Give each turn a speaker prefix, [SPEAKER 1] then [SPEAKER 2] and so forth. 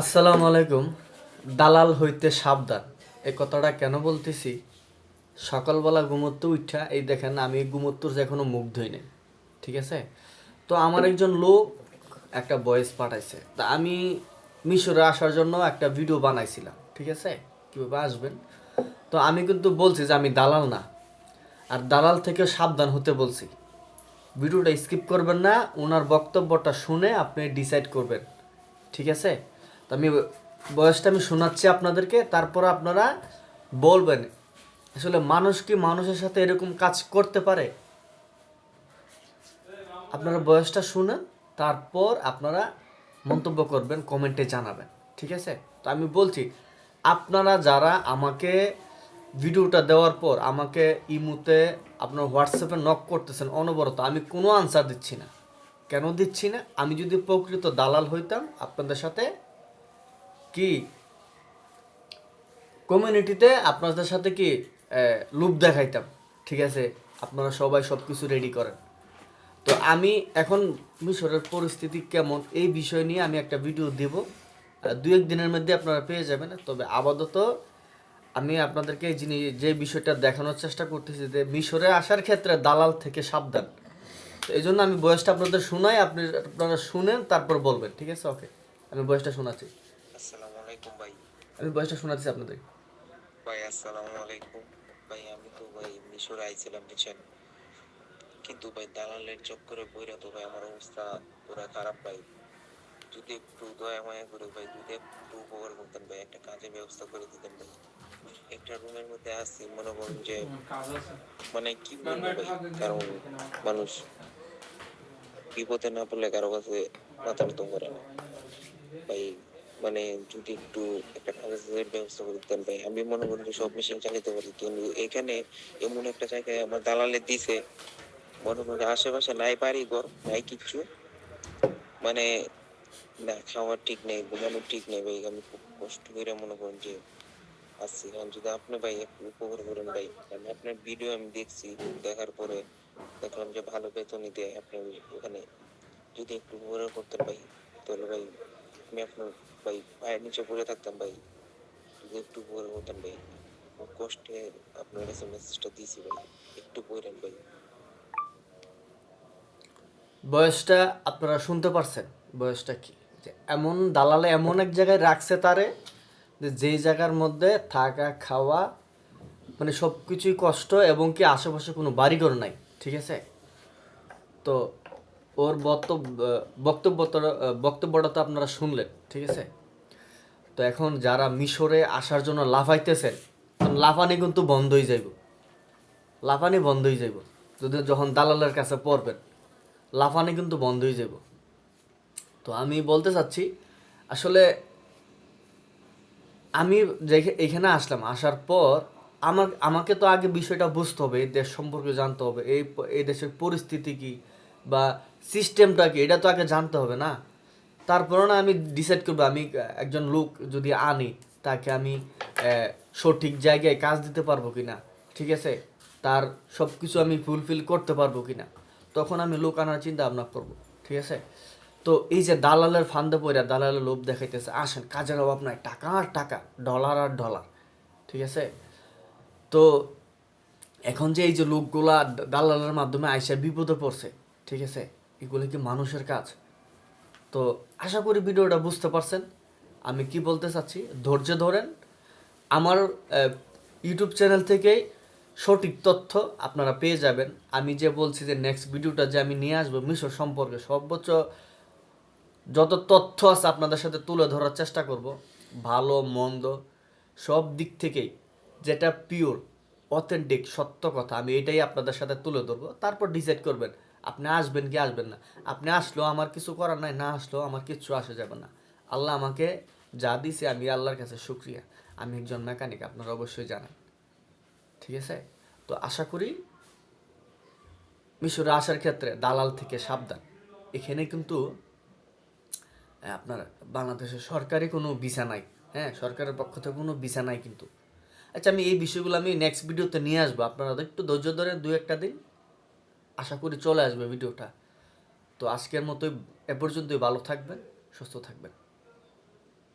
[SPEAKER 1] আসসালামু আলাইকুম। দালাল হইতে সাবধান। এই কথাটা কেন বলতেছি? সকালবেলা ঘুমোতে উঠা এই দেখেন আমি ঘুমোত্তর যে এখনও মুখ ধুই নাই, ঠিক আছে? তো আমার একজন লোক একটা ভয়েস পাঠাইছে। তা আমি মিশরে আসার জন্য একটা ভিডিও বানাইছিলাম, ঠিক আছে? কীভাবে আসবেন? তো আমি কিন্তু বলছি যে আমি দালাল না। আর দালাল থেকে সাবধান হতে বলছি। ভিডিওটা স্কিপ করবেন না, ওনার বক্তব্যটা শুনে আপনি ডিসাইড করবেন, ঠিক আছে? তো আমি বয়সটা আমি শোনাচ্ছি আপনাদেরকে, তারপর আপনারা বলবেন, আসলে মানুষ কি মানুষের সাথে এরকম কাজ করতে পারে? আপনারা বয়সটা শুনেন তারপর আপনারা মন্তব্য করবেন কমেন্টে জানাবেন, ঠিক আছে? তো আমি বলছি, আপনারা যারা আমাকে ভিডিওটা দেওয়ার পর আমাকে ইমুতে আপনার হোয়াটসঅ্যাপে নক করতেছেন অনবরত, আমি কোনো আনসার দিচ্ছি না। কেন দিচ্ছি না? আমি যদি প্রকৃত দালাল হইতাম, আপনাদের সাথে কি? কমিউনিটিতে আপনাদের সাথে কি লুপ দেখাইতাম, ঠিক আছে? আপনারা সবাই সব কিছু রেডি করেন। তো আমি এখন মিশরের পরিস্থিতি কেমন, এই বিষয় নিয়ে আমি একটা ভিডিও দেব। দু এক দিনের মধ্যে আপনারা পেয়ে যাবেন। তবে আপাতত আমি আপনাদেরকে জিনিস, যে বিষয়টা দেখানোর চেষ্টা করতেছি যে মিশরে আসার ক্ষেত্রে দালাল থেকে সাবধান। তো এই জন্য আমি বয়সটা আপনাদের শোনাই, আপনি আপনারা শুনেন, তারপর বলবেন, ঠিক আছে? ওকে আমি বয়সটা শোনাচ্ছি।
[SPEAKER 2] আলাইকুম ভাই।
[SPEAKER 1] আমি বয়সটা শোনাচ্ছি আপনাদের।
[SPEAKER 2] ভাই আসসালামু আলাইকুম। ভাই আমি তো ভাই মিশরে আইছিলাম বুঝছেন। কিন্তু ভাই দালালের চক্করে বইরা তো ভাই আমার অবস্থা পুরা খারাপ ভাই। যদি একটু দয়া মায়া করে ভাই যদি একটু উপকার করতেন ভাই একটা কাজের ব্যবস্থা করে দিতেন ভাই। একটা রুমের মধ্যে আসছি মনে করুন যে মানে কি বলব ভাই কারণ মানুষ বিপদে না পড়লে কারও কাছে মাথা নিত করে না। ভাই মানে যদি একটু একটা কাগজের ব্যবস্থা করে দিতেন ভাই। আমি মনে করি সব মেশিন চালাতে পারি। কিন্তু এখানে এমন একটা জায়গায় আমার দালালে দিছে, মনে করি আশেপাশে নাই বাড়ি ঘর, নাই কিচ্ছু মানে না, খাওয়ার ঠিক নেই, ঘুমানোর ঠিক নেই, ভাই। আমি খুব কষ্ট করে মনে করেন যে আসছি এখন যদি আপনি, ভাই, একটু উপকার করেন, ভাই। আমি আপনার ভিডিও আমি দেখছি, দেখার পরে দেখলাম যে ভালো বেতনই দেয় আপনি ওখানে। যদি একটু উপকার করতেন, ভাই, তাহলে, ভাই আমি আপনার ভাই পায়ের নিচে পড়ে থাকতাম ভাই। একটু পরে করতেন ভাই কষ্টে আপনার কাছে মেসেজটা দিয়েছি ভাই, একটু পড়েন ভাই।
[SPEAKER 1] বয়সটা আপনারা শুনতে পারছেন, বয়সটা কি? এমন দালালে এমন এক জায়গায় রাখছে তারে, যে যেই জায়গার মধ্যে থাকা, খাওয়া মানে সব কিছুই কষ্ট এবং কি আশেপাশে কোনো বাড়িঘর নাই, ঠিক আছে? তো ওর বক্তব্য বক্তব্যটা তো আপনারা শুনলেন, ঠিক আছে? তো এখন যারা মিশরে আসার জন্য লাফাইতেছেন লাফানি কিন্তু বন্ধই যাইব। লাফানি বন্ধই যাইব। যদি যখন দালালের কাছে পড়বেন, লাফানি কিন্তু বন্ধই যাব তো আমি বলতে চাচ্ছি, আসলে আমি এখানে আসলাম, আসার পর আমার আমাকে তো আগে বিষয়টা বুঝতে হবে, এই দেশ সম্পর্কে জানতে হবে, এই এই দেশের পরিস্থিতি কি, বা সিস্টেমটা কি এটা তো আগে জানতে হবে না। তারপরে না আমি ডিসাইড করব, আমি একজন লোক যদি আনি, তাকে আমি সঠিক জায়গায় কাজ দিতে পারব কি না ঠিক আছে? তার সব কিছু আমি ফুলফিল করতে পারব কি না তখন আমি লোক আনার চিন্তা ভাবনা করব, ঠিক আছে? তো এই যে দালালের ফান্দে পড়ে দালালের লোভ দেখাইতেছে, আসেন, কাজের অভাব নাই, টাকা আর টাকা, ডলার আর ডলার, ঠিক আছে? তো এখন যে এই যে লোকগুলা দালালের মাধ্যমে আইসা বিপদে পড়ছে, ঠিক আছে? এগুলো কি মানুষের কাজ? তো আশা করি ভিডিওটা বুঝতে পারছেন। আমি কি বলতে চাচ্ছি? ধৈর্য ধরেন। আমার ইউটিউব চ্যানেল থেকেই সঠিক তথ্য আপনারা পেয়ে যাবেন। আমি যে বলছি যে নেক্সট ভিডিওটা যে আমি নিয়ে আসব মিশর সম্পর্কে সর্বোচ্চ যত তথ্য আছে আপনাদের সাথে তুলে ধরার চেষ্টা করব। ভালো, মন্দ, সব দিক থেকেই যেটা পিওর অথেন্টিক সত্য কথা। আমি এটাই আপনাদের সাথে তুলে ধরবো। তারপর ডিসাইড করবেন, আপনি আসবেন কি আসবেন না। আপনি আসলেও আমার কিছু করার নাই, না আসলেও আমার কিচ্ছু আসে যাবে না। আল্লাহ আমাকে যা দিছে আমি আল্লাহর কাছে শুক্রিয়া। আমি একজন মেকানিক আপনারা অবশ্যই জানেন। ঠিক আছে? তো আশা করি মিশরে আসার ক্ষেত্রে দালাল থেকে সাবধান। এখানে কিন্তু, আপনার বাংলাদেশের সরকারি কোনো ভিসা নাই। হ্যাঁ সরকারের পক্ষ থেকে কোনো ভিসা নাই কিন্তু। আচ্ছা আমি এই বিষয়গুলো আমি নেক্সট ভিডিওতে নিয়ে আসব। আপনারা একটু ধৈর্য ধরে দু একটা দিন আশা করি চলে আসবে ভিডিওটা তো আজকের মতোই এ পর্যন্তই। ভালো থাকবেন, সুস্থ থাকবেন।